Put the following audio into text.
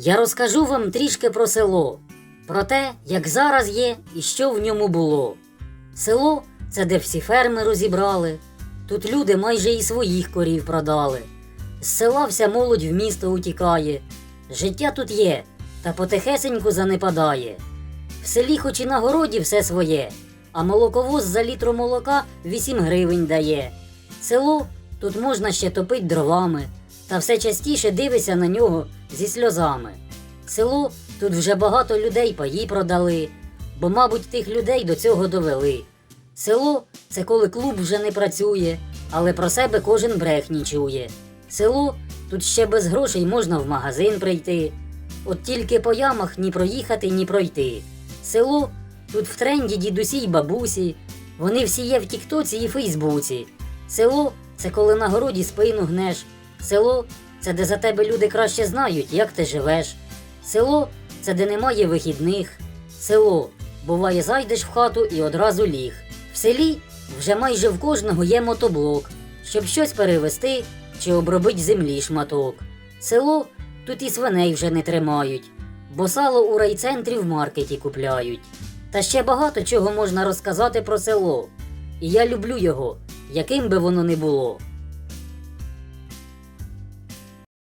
Я розкажу вам трішки про село, про те, як зараз є і що в ньому було. Село це де всі ферми розібрали. Тут люди майже і своїх корів продали. З села вся молодь в місто утікає. Життя тут є, та потихесеньку занепадає. В селі хоч і на городі все своє, а молоковоз за літру молока 8 гривень дає. Село тут можна ще топить дровами, та все частіше дивишся на нього зі сльозами. Село тут вже багато людей паї продали, бо, мабуть, тих людей до цього довели. Село це коли клуб вже не працює, але про себе кожен брехні чує. Село тут ще без грошей можна в магазин прийти. От тільки по ямах ні проїхати, ні пройти. Село тут в тренді дідусі й бабусі. Вони всі є в Тіктоці і Фейсбуці. Село це коли на городі спину гнеш. Село це де за тебе люди краще знають, як ти живеш. Село це де немає вихідних. Село буває, зайдеш в хату і одразу ліг. В селі вже майже в кожного є мотоблок, щоб щось перевести чи обробить землі шматок. Село тут і свиней вже не тримають, бо сало у райцентрі в маркеті купляють. Та ще багато чого можна розказати про село. І я люблю його, яким би воно не було.